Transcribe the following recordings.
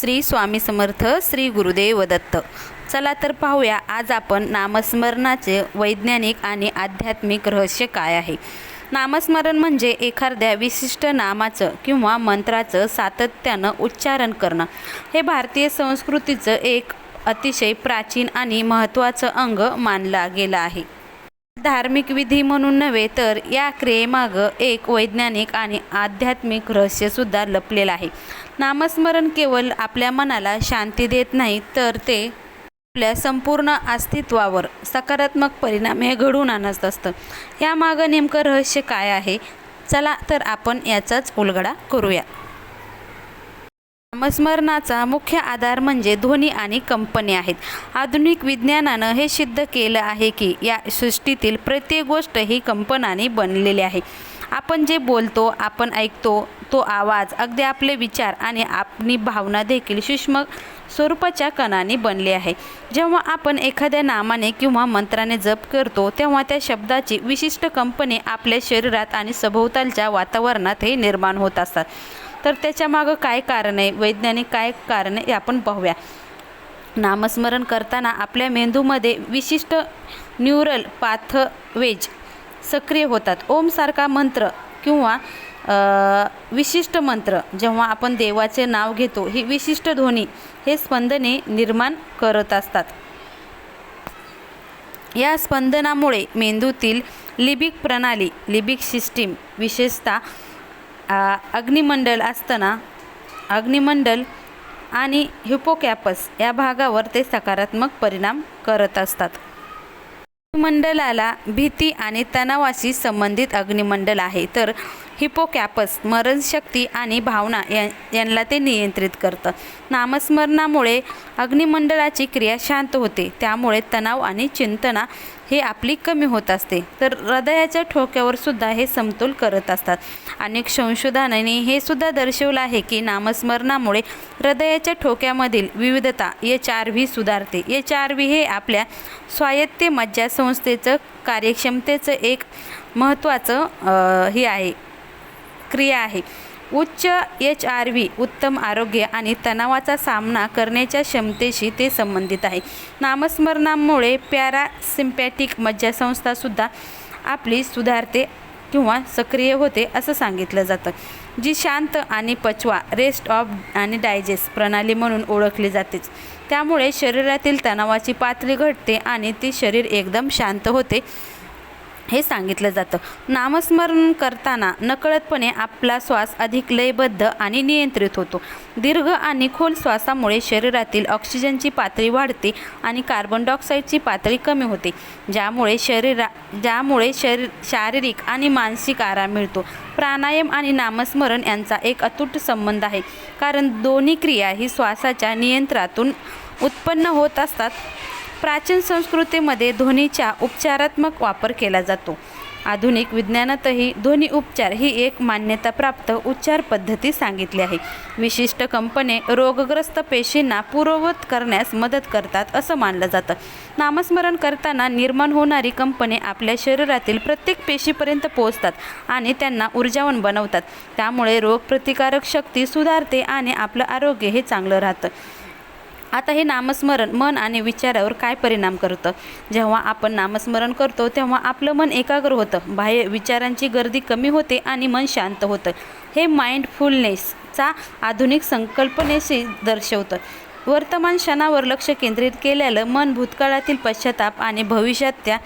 श्री स्वामी समर्थ श्री गुरुदेव दत्त. चला तर पाहूया आज आपण नामस्मरणाचे वैज्ञानिक आणि आध्यात्मिक रहस्य काय आहे? नामस्मरण म्हणजे एखाद्या विशिष्ट नामाचं किंवा मंत्राचं सातत्यानं उच्चारण करणं. हे भारतीय संस्कृतीचं एक अतिशय प्राचीन आणि महत्त्वाचं अंग मानला गेलं आहे. धार्मिक विधी म्हणून नव्हे तर या क्रियेमागं एक वैज्ञानिक आणि आध्यात्मिक रहस्यसुद्धा लपलेलं आहे. नामस्मरण केवळ आपल्या मनाला शांती देत नाही तर ते आपल्या संपूर्ण अस्तित्वावर सकारात्मक परिणाम हे घडवून आणत असतं. यामागं नेमकं रहस्य काय आहे? चला तर आपण याचाच उलगडा करूया. नामस्मरणाचा मुख्य आधार म्हणजे ध्वनी आणि कंपनी आहेत. आधुनिक विज्ञानानं हे सिद्ध केलं आहे की या सृष्टीतील प्रत्येक गोष्ट ही कंपनाने बनलेली आहे. आपण जे बोलतो आपण ऐकतो तो आवाज अगदी आपले विचार आणि आपली भावना देखील सूक्ष्म स्वरूपाच्या कणाने बनले आहे. जेव्हा आपण एखाद्या नामाने किंवा मंत्राने जप करतो तेव्हा त्या शब्दाची विशिष्ट कंपनी आपल्या शरीरात आणि सभोवतालच्या वातावरणात हे निर्माण होत असतात. तर त्याच्यामागं काय कारण आहे? वैज्ञानिक काय कारण आहे? हे आपण पाहूया. नामस्मरण करताना आपल्या मेंदूमध्ये विशिष्ट न्यूरल पाथवेज सक्रिय होतात. ओमसारखा मंत्र किंवा विशिष्ट मंत्र जेव्हा आपण देवाचे नाव घेतो ही विशिष्ट ध्वनी हे स्पंदने निर्माण करत असतात. या स्पंदनामुळे मेंदूतील लिबिक प्रणाली लिबिक सिस्टीम विशेषतः अग्निमंडल असताना अग्निमंडल आणि हिपोकॅपस या भागावर ते सकारात्मक परिणाम करत असतात. अग्निमंडलाला भीती आणि तणावाशी संबंधित अग्निमंडल आहे. तर हिपोकॅपस मरणशक्ती आणि भावना या यांना ते नियंत्रित करतं. नामस्मरणामुळे अग्निमंडळाची क्रिया शांत होते. त्यामुळे तणाव आणि चिंतना हे आपली कमी होत असते. तर हृदयाच्या ठोक्यावर सुद्धा हे समतोल करत असतात. अनेक संशोधनांनी हे सुद्धा दर्शवलं आहे की नामस्मरणामुळे हृदयाच्या ठोक्यामधील विविधता एच आर व्ही सुधारते. एच आर व्ही हे आपल्या स्वायत्त मज्जासंस्थेचं कार्यक्षमतेचं एक महत्त्वाचं हे आहे. क्रिया आहे. उच्च एच आर व्ही उत्तम आरोग्य आणि तणावाचा सामना करण्याच्या क्षमतेशी ते संबंधित आहे. नामस्मरणामुळे पॅरासिम्पॅटिक मज्जासंस्थासुद्धा आपली सुधारते किंवा सक्रिय होते असं सांगितलं जातं. जी शांत आणि पचवा रेस्ट ऑफ आणि डायजेस्ट प्रणाली म्हणून ओळखली जातेच. त्यामुळे शरीरातील तणावाची पातळी घटते आणि ती शरीर एकदम शांत होते. हे सांगितलं जातं. नामस्मरण करताना नकळतपणे आपला श्वास अधिक लयबद्ध आणि नियंत्रित होतो. दीर्घ आणि खोल श्वासामुळे शरीरातील ऑक्सिजनची पातळी वाढते आणि कार्बन डायऑक्साईडची पातळी कमी होते. ज्यामुळे शरीरा ज्यामुळे शरीर शारीरिक आणि मानसिक आराम मिळतो. प्राणायाम आणि नामस्मरण यांचा एक अतूट संबंध आहे. कारण दोन्ही क्रिया ही श्वासाच्या नियंत्रणातून उत्पन्न होत असतात. प्राचीन संस्कृतीमध्ये ध्वनीचा उपचारात्मक वापर केला जातो. आधुनिक विज्ञानातही ध्वनी उपचार ही एक मान्यताप्राप्त उपचार पद्धती सांगितली आहे. विशिष्ट कंपने रोगग्रस्त पेशींना पूर्ववत करण्यास मदत करतात असं मानलं जातं. नामस्मरण करताना निर्माण होणारी कंपने आपल्या शरीरातील प्रत्येक पेशीपर्यंत पोहोचतात आणि त्यांना ऊर्जावान बनवतात. त्यामुळे रोगप्रतिकारक शक्ती सुधारते आणि आपलं आरोग्य हे चांगलं राहतं. आता हे नामस्मरण मन आणि विचारावर काय परिणाम करतं? जेव्हा आपण नामस्मरण करतो तेव्हा आपलं मन एकाग्र होतं. बाह्य विचारांची गर्दी कमी होते आणि मन शांत होतं. हे माइंडफुलनेसचा आधुनिक संकल्पनेशी दर्शवतं. वर्तमान क्षणावर लक्ष केंद्रित केलेलं मन भूतकाळातील पश्चाताप आणि भविष्यात त्या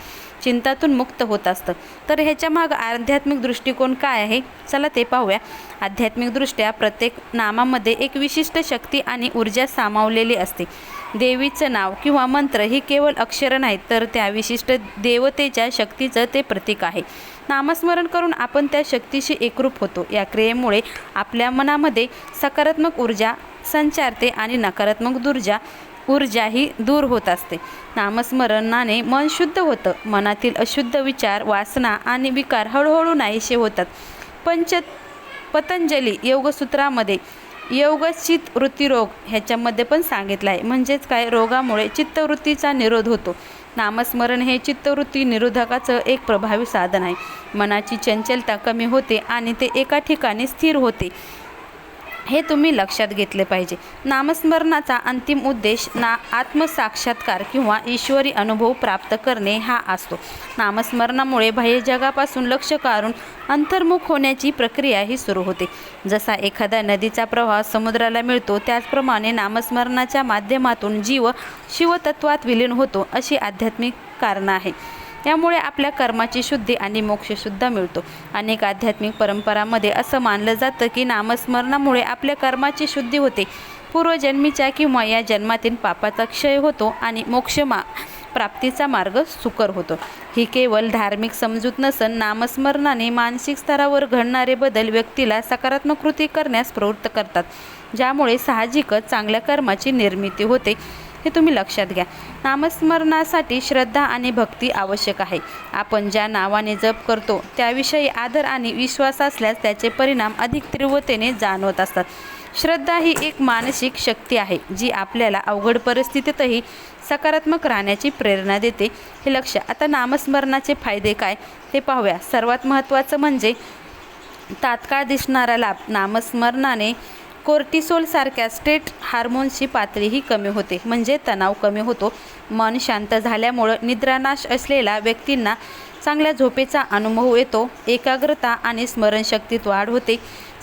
चिंतातून मुक्त होत असतं. तर ह्याच्यामागं आध्यात्मिक दृष्टिकोन काय आहे? चला ते पाहूया. आध्यात्मिकदृष्ट्या प्रत्येक नामामध्ये एक विशिष्ट शक्ती आणि ऊर्जा सामावलेली असते. देवीचं नाव किंवा मंत्र ही केवळ अक्षरं नाहीत तर त्या विशिष्ट देवतेच्या शक्तीचं ते प्रतीक आहे. नामस्मरण करून आपण त्या शक्तीशी एकरूप होतो. या क्रियेमुळे आपल्या मनामध्ये सकारात्मक ऊर्जा संचारते आणि नकारात्मक ऊर्जा ऊर्जा ही दूर होत असते. नामस्मरणाने मन शुद्ध होतं. मनातील अशुद्ध विचार वासना आणि विकार हळूहळू नाहीसे होतात. पंच पतंजली योगसूत्रामध्ये योगचित वृत्तीरोग ह्याच्यामध्ये पण सांगितलं आहे. म्हणजेच काय? रोगामुळे चित्तवृत्तीचा निरोध होतो. नामस्मरण हे चित्तवृत्ती निरोधकाचं एक प्रभावी साधन आहे. मनाची चंचलता कमी होते आणि ते एका ठिकाणी स्थिर होते. हे तुम्ही लक्षात घेतले पाहिजे. नामस्मरणाचा अंतिम उद्देश ना आत्मसाक्षात्कार किंवा ईश्वरी अनुभव प्राप्त करणे हा असतो. नामस्मरणामुळे बाह्य जगापासून लक्ष काढून अंतर्मुख होण्याची प्रक्रिया ही सुरू होते. जसा एखादा नदीचा प्रवाह समुद्राला मिळतो त्याचप्रमाणे नामस्मरणाच्या माध्यमातून जीव शिवतत्वात विलीन होतो अशी आध्यात्मिक कारणं आहे. यामुळे आपल्या कर्माची शुद्धी आणि मोक्षसुद्धा मिळतो. अनेक आध्यात्मिक परंपरामध्ये असं मानलं जातं की नामस्मरणामुळे आपल्या कर्माची शुद्धी होते. पूर्वजन्मीच्या किंवा या जन्मातील पापाचा क्षय होतो आणि मोक्षमा प्राप्तीचा मार्ग सुकर होतो. ही केवळ धार्मिक समजूत नसन नामस्मरणाने मानसिक स्तरावर घडणारे बदल व्यक्तीला सकारात्मक कृती करण्यास प्रवृत्त करतात ज्यामुळे साहजिकच चांगल्या कर्माची निर्मिती होते. हे तुम्ही लक्षात घ्या. नामस्मरणासाठी श्रद्धा आणि भक्ती आवश्यक आहे. आपण ज्या नावाने जप करतो त्याविषयी आदर आणि विश्वास असल्यास त्याचे परिणाम अधिक तीव्रतेने जाणवत असतात. श्रद्धा ही एक मानसिक शक्ती आहे जी आपल्याला अवघड परिस्थितीतही सकारात्मक राहण्याची प्रेरणा देते. हे लक्ष आता नामस्मरणाचे फायदे काय? ते पाहूया. सर्वात महत्त्वाचं म्हणजे तात्काळ दिसणारा लाभ. नामस्मरणाने कोर्टिसोल सारख्या स्टेट हार्मोन्सची पातळीही कमी होते. म्हणजे तणाव कमी होतो. मन शांत झाल्यामुळं निद्रानाश असलेल्या व्यक्तींना चांगल्या झोपेचा अनुभव येतो. एकाग्रता आणि स्मरणशक्तीत वाढ होते.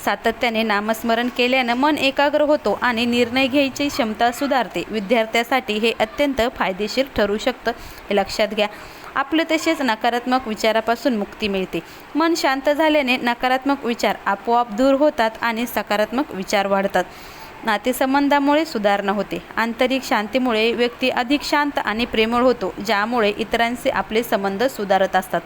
सातत्याने नामस्मरण केल्यानं मन एकाग्र होतो आणि निर्णय घ्यायची क्षमता सुधारते. विद्यार्थ्यासाठी हे अत्यंत फायदेशीर ठरू शकतं. हे लक्षात घ्या. आपलं तसेच नकारात्मक विचारापासून मुक्ती मिळते. मन शांत झाल्याने नकारात्मक विचार आपोआप दूर होतात आणि सकारात्मक विचार वाढतात. नातेसंबंधामुळे सुधारणा होते. आंतरिक शांतीमुळे व्यक्ती अधिक शांत आणि प्रेमळ होतो ज्यामुळे इतरांचे आपले संबंध सुधारत असतात.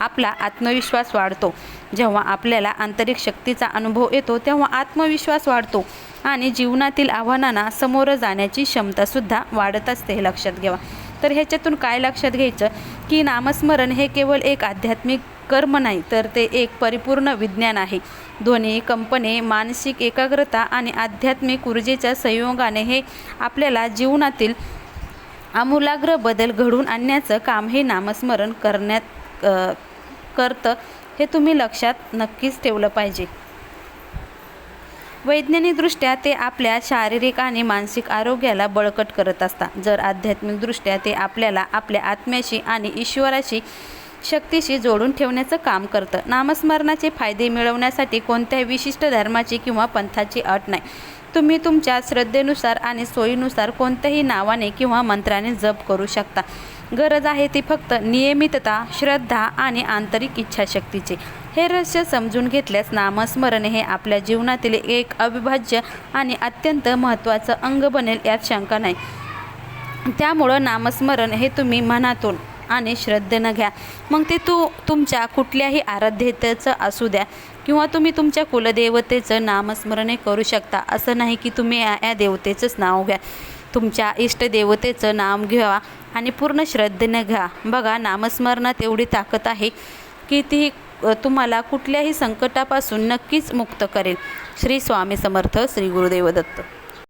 आपला आत्मविश्वास वाढतो. जेव्हा आपल्याला आंतरिक शक्तीचा अनुभव येतो तेव्हा आत्मविश्वास वाढतो आणि जीवनातील आव्हानांना समोरं जाण्याची क्षमतासुद्धा वाढत असते हे लक्षात घ्यावा. तर ह्याच्यातून काय लक्षात घ्यायचं? की नामस्मरण हे केवळ एक आध्यात्मिक कर्म नाही तर ते एक परिपूर्ण विज्ञान आहे. दोन्ही कंपने मानसिक एकाग्रता आणि आध्यात्मिक ऊर्जेच्या संयोगाने हे आपल्याला जीवनातील आमूलाग्र बदल घडवून आणण्याचं काम हे नामस्मरण करण्यात करतं हे तुम्ही लक्षात नक्कीच ठेवलं पाहिजे. वैज्ञानिकदृष्ट्या ते आपल्या शारीरिक आणि मानसिक आरोग्याला बळकट करत असतात. जर आध्यात्मिकदृष्ट्या ते आपल्याला आपल्या आत्म्याशी आणि ईश्वराशी शक्तीशी जोडून ठेवण्याचं काम करतं. नामस्मरणाचे फायदे मिळवण्यासाठी कोणत्याही विशिष्ट धर्माची किंवा पंथाची अट नाही. तुम्ही तुमच्या श्रद्धेनुसार आणि सोयीनुसार कोणत्याही नावाने किंवा मंत्राने जप करू शकता. गरज आहे ती फक्त नियमितता श्रद्धा आणि आंतरिक इच्छाशक्तीची. हे रहस्य समजून घेतल्यास नामस्मरण हे आपल्या जीवनातील एक अविभाज्य आणि अत्यंत महत्त्वाचं अंग बनेल यात शंका नाही. त्यामुळं नामस्मरण हे तुम्ही मनातून आणि श्रद्धेनं घ्या. मग ते तू तुमच्या कुठल्याही आराध्यतेचं असू द्या किंवा तुम्ही तुमच्या कुलदेवतेचं नामस्मरण हे करू शकता. असं नाही की तुम्ही या या देवतेचंच नाव घ्या. तुमच्या इष्टदेवतेचं नाम घ्या आणि पूर्ण श्रद्धेनं घ्या. बघा नामस्मरणात एवढी ताकद आहे की ती तुम्हाला कुठल्याही संकटापासून नक्कीच मुक्त करेल. श्री स्वामी समर्थ श्री गुरुदेव दत्त.